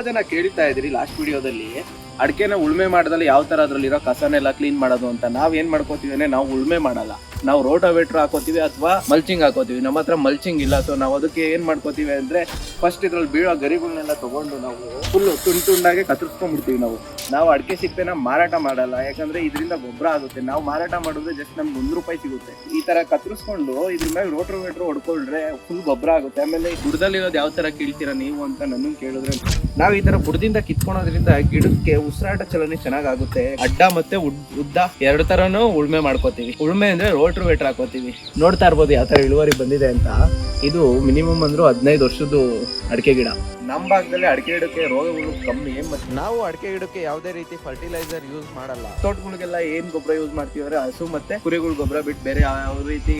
ತುಂಬಾ ಜನ ಕೇಳ್ತಾ ಇದ್ರಿ ಲಾಸ್ಟ್ ವಿಡಿಯೋದಲ್ಲಿ ಅಡಿಕೆನ ಉಳ್ಮೆ ಮಾಡದಲ್ಲಿ ಯಾವ ತರ ಅದ್ರಲ್ಲಿರೋ ಕಸನೆಲ್ಲ ಕ್ಲೀನ್ ಮಾಡೋದು ಅಂತ. ನಾವ್ ಏನ್ ಮಾಡ್ಕೋತೀವಿ ಅಂದ್ರೆ ನಾವು ಉಳ್ಮೆ ಮಾಡಲ್ಲ. ನಾವು ರೋಟೋವೇಟ್ರ್ ಹಾಕೋತೀವಿ ಅಥವಾ ಮಲ್ಚಿಂಗ್ ಹಾಕೋತೀವಿ. ನಮ್ಮ ಹತ್ರ ಮಲ್ಚಿಂಗ್ ಇಲ್ಲ. ಸೊ ನಾವು ಅದಕ್ಕೆ ಏನ್ ಮಾಡ್ಕೋತೀವಿ ಅಂದ್ರೆ ಫಸ್ಟ್ ಇದ್ರಲ್ಲಿ ಬೀಳೋ ಗರಿಗಳನ್ನೆಲ್ಲ ತಗೊಂಡು ನಾವು ಫುಲ್ ತುಂಡು ತುಂಡಾಗಿ ಕತ್ತರಿಸ್ಕೊಂಡ್ಬಿಡ್ತೀವಿ ನಾವು. ನಾವು ಅಡಿಕೆ ಸಿಪ್ಪೆನ ಮಾರಾಟ ಮಾಡಲ್ಲ, ಯಾಕಂದ್ರೆ ಇದರಿಂದ ಗೊಬ್ಬರ ಆಗುತ್ತೆ. ನಾವು ಮಾರಾಟ ಮಾಡಿದ್ರೆ ಜಸ್ಟ್ ನಮ್ಗೆ ಒಂದು ರೂಪಾಯಿ ಸಿಗುತ್ತೆ. ಈ ತರ ಕತ್ತರಿಸ್ಕೊಂಡು ಇದ್ರ ಮೇಲೆ ವೇಟರ್ ಹೊಡ್ಕೊಂಡ್ರೆ ಫುಲ್ ಗೊಬ್ಬರ ಆಗುತ್ತೆ. ಆಮೇಲೆ ಬುಡದಲ್ಲಿರೋದು ಯಾವ ತರ ಕೀಳ್ತೀರಾ ನೀವು ಅಂತ ನನ್ನ ಕೇಳಿದ್ರೆ, ನಾವು ಈ ತರ ಬುಡದಿಂದ ಕಿತ್ಕೊಳೋದ್ರಿಂದ ಗಿಡಕ್ಕೆ ಉಸಿರಾಟ ಚಲನೆ ಚೆನ್ನಾಗಾಗುತ್ತೆ. ಅಡ್ಡ ಮತ್ತೆ ಉದ್ದ ಎರಡು ತರನು ಉಳ್ಮೆ ಮಾಡ್ಕೋತೀವಿ. ಉಳ್ಮೆ ಅಂದ್ರೆ ರೋಟ್ರು ವೇಟರ್ ಹಾಕೋತೀವಿ. ನೋಡ್ತಾ ಇರ್ಬೋದು ಯಾವ ತರ ಇಳುವರಿ ಬಂದಿದೆ ಅಂತ. ಇದು ಮಿನಿಮಮ್ ಅಂದ್ರೂ ಹದಿನೈದು ವರ್ಷದ್ದು ಅಡಿಕೆ ಗಿಡ. ನಮ್ಮ ಭಾಗದಲ್ಲಿ ಅಡಿಕೆ ಗಿಡಕ್ಕೆ ರೋಗಗಳು ಕಮ್ಮಿ ನಾವು ಅಡಿಕೆ ಗಿಡಕ್ಕೆ ಯಾವುದೇ ರೀತಿ ಫರ್ಟಿಲೈಸರ್ ಯೂಸ್ ಮಾಡಲ್ಲ. ತೋಟಗಳಿಗೆಲ್ಲ ಏನ್ ಗೊಬ್ಬರ ಯೂಸ್ ಮಾಡ್ತೀವಿ ಅಂದ್ರೆ ಹಸು ಮತ್ತೆ ಕುರಿಗಳ ಗೊಬ್ಬರ ಬಿಟ್ಟು ಬೇರೆ ಯಾವ ರೀತಿ